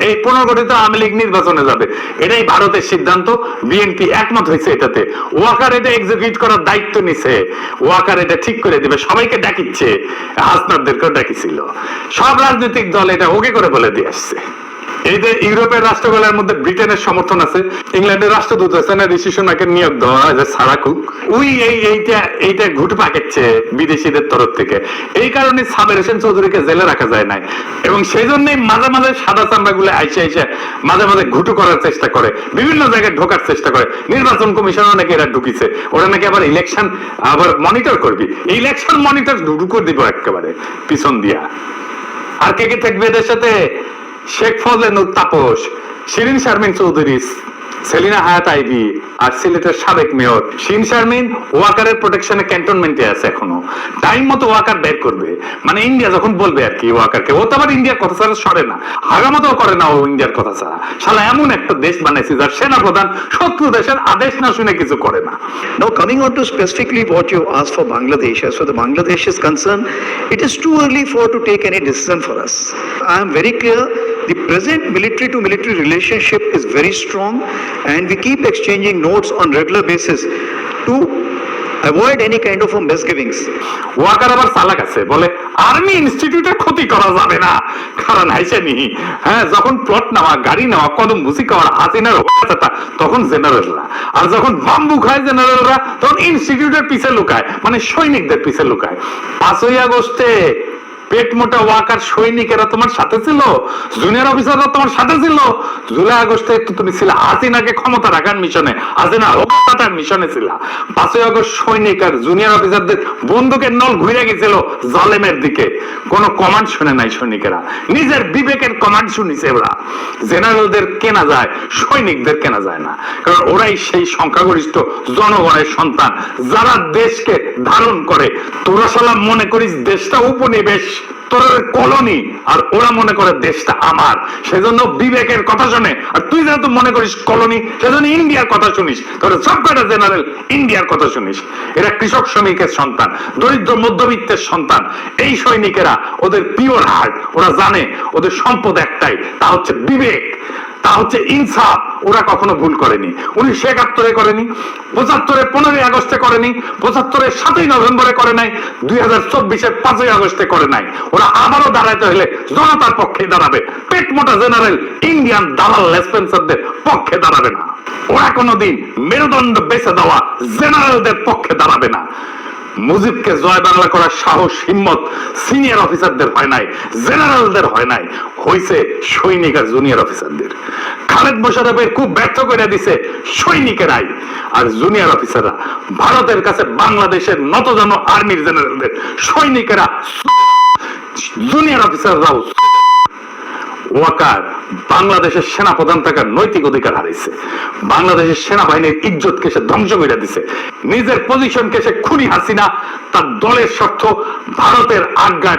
এই পুনর্গঠিত আওয়ামী লীগ নির্বাচনে যাবে। এটাই ভারতের সিদ্ধান্ত। বিএনপি একমত হয়েছে এটাতে। ওয়াকার এটা এক্সিকিউট করার দায়িত্ব নিছে। ওয়াকার এটা ঠিক করে দিবে। সবাইকে ডাকিচ্ছে। হাসনাদদেরকেও ডাকিছিল। সব রাজনৈতিক দল এটা ওকে করে বলে দিয়ে আসছে। এই যে ইউরোপের রাষ্ট্রগুলোর মধ্যে ব্রিটেনের সমর্থন আছে, ইংল্যান্ডের রাষ্ট্রদূত আছে, না, ঋষি সোনাকে নিয়োগ দেওয়া হয় যে সারা কুক উই এই, এইটা এইটা ঘুট পাকেচ্ছে বিদেশিদের তরফ থেকে। এই কারণে সাবের হোসেন চৌধুরীকে জেলে রাখা যায় নাই। এবং সেই জন্যই মাঝে মাঝে সাদা চামড়া গুলো আইসে আইসে মাঝে মাঝে ঘুটু করার চেষ্টা করে, বিভিন্ন জায়গায় ঢোকার চেষ্টা করে। নির্বাচন কমিশনও নাকি এরা ঢুকিছে, ওরা নাকি আবার ইলেকশন আবার মনিটর করবি। ইলেকশন মনিটর ঢুকু দিব একেবারে, পিছন দিয়া। আর কে কে থাকবে এদের সাথে? শেখ ফজলে নুর তাপস শিরিন শারমিন চৌধুরী সেলিনা হায়াত আইবি আর সিলেটের সাবেক মেয়র। শিন শারমিন ওয়াকারের প্রোটেকশনে ক্যান্টনমেন্টে আছে এখনও। টাইম মতো ওয়াকার বের করবে। মানে ইন্ডিয়া যখন বলবে আর কি ওয়াকারকে ও তো আবার ইন্ডিয়ার কথা ছাড়া সরে না। হাগামতো করে না ও ইন্ডিয়ার কথা ছাড়া। শালা এমন একটা দেশ বানাইছে যার সেনা প্রধান শত্রু দেশের আদেশ না শুনে কিছু করে না। Now, coming on to specifically what you asked for Bangladesh, as far as Bangladesh is concerned, it is too early for to take any decision for us. I am very clear, the present military to military relationship is very strong and we keep exchanging notes on regular basis to avoid any kind of a misgivings. Waker আবার চালাক আছে, বলে, army ইনস্টিটিউটের ক্ষতি করা যাবে না কারণ হাইসে নি হ্যাঁ যখন প্লট নেওয়া, গাড়ি নেওয়া, কদম ভুসি খাওয়ার হাসিনার অবস্থা তখন জেনারেলরা, আর যখন বাম্বু খায় জেনারেলরা, তখন ইনস্টিটিউটের পিছে লুকায় মানে সৈনিকদের পিছে লুকায় পাঁচই আগস্টে পেট মোটা ওয়াকার সৈনিকেরা তোমার সাথে ছিল? জুনিয়র অফিসাররা তোমার সাথে ছিল? জুলাই আগস্টে তো তুমি ছিল, হাসিনাকে ক্ষমতা রাখার মিশনে, হাসিনা হত্যার মিশনে ছিল। পাঁচই আগস্ট সৈনিক আর জুনিয়র অফিসারদের বন্দুকের নল ঘুরে গেছিল জালেমের দিকে। কোন কমান্ড শুনে নাই সৈনিকেরা। নিজের বিবেকের কমান্ড শুনিছে ওরা। জেনারেলদের কেনা যায়, সৈনিকদের কেনা যায় না। কারণ ওরাই সেই সংখ্যাগরিষ্ঠ জনগণের সন্তান। যারা দেশকে ধারণ করে, তোরা সালাম মনে করিস দেশটা উপনিবেশ। তোর কলোনি, আর ওরা মনে করে দেশটা আমার। সেজন্য বিবেকের কথা শুনে, আর তুই যেন তো মনে করিস কলোনি, সেজন্য ইন্ডিয়ার কথা শুনিস। তোর সব কটা জেনারেল ইন্ডিয়ার কথা শুনিস। এরা কৃষক শ্রমিকের সন্তান, দরিদ্র মধ্যবিত্তের সন্তান। এই সৈনিকেরা, ওদের পিওর হার্ট ওরা জানে, ওদের সম্পদ একটাই, তা হচ্ছে বিবেক। তা হচ্ছে ইনসাফ ওরা কখনো ভুল করেনি। উনিশশো একাত্তরে করেনি, পঁচাত্তরে পনেরোই আগস্টে করেনি পঁচাত্তরের সাতই নভেম্বরে করে নাই, দুই হাজার চব্বিশের পাঁচই আগস্টে করে নাই। ওরা আবারও দাঁড়াইতে হলে জনতার পক্ষে দাঁড়াবে। পেট মোটা জেনারেল, ইন্ডিয়ান দালাল লেসপেন্সারদের পক্ষে দাঁড়াবে না। ওরা কোনোদিন মেরুদণ্ড বেছে দেওয়া জেনারেলদের পক্ষে দাঁড়াবে না। মুজিবকে জয় বাংলা করার সাহস, হিম্মত সিনিয়র অফিসারদের হয় নাই, জেনারেলদের হয় নাই। হয়েছে সৈনিক আর জুনিয়র অফিসারদের। খালেদ মোশারফের খুব ব্যর্থ করে দিছে সৈনিকেরাই। আর জুনিয়র অফিসাররা, ভারতের কাছে বাংলাদেশের নতজন আর্মির জেনারেলদের সৈনিকেরা জুনিয়র অফিসাররাও ওয়াকার বাংলাদেশের সেনা প্রধান থাকার নৈতিক অধিকার হারিয়েছে বাংলাদেশের সেনাবাহিনীর ইজ্জতকে সে ধ্বংস করে দিছে। নিজের পজিশনকে সে খুনি হাসিনা, তার দলের স্বার্থ ভারতের আজ্ঞায়